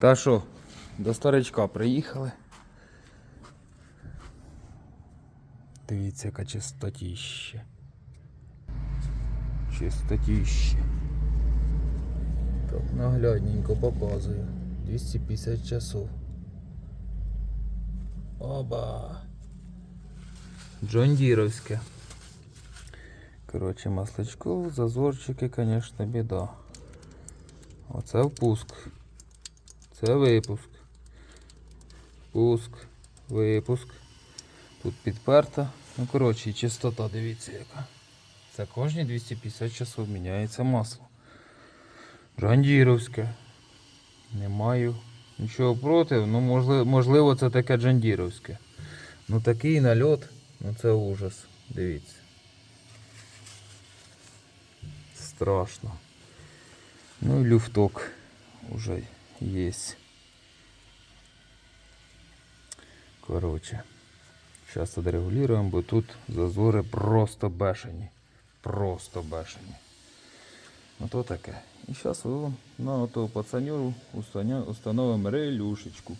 Та що, до старичка приїхали. Дивіться, яка чистотіще. Чистотіще. Так, наглядненько показую. 250 часов. Оба. Джондіровське. Коротше, масличко, зазорчики, звісно, біда. Оце впуск. Це випуск. Пуск, випуск. Тут підперта. Ну, коротше, чистота, дивіться яка. Це кожні 250 часов міняється масло. Джандіровське. Не маю нічого проти, ну можливо, це таке джандіровське. Ну такий нальот, ну це ужас. Дивіться. Страшно. Ну і люфток уже есть. Короче, сейчас отрегулируем, бо тут зазори просто бешені. Просто бешені. Вот то таке. І зараз на оту пацанюру установимо релюшечку.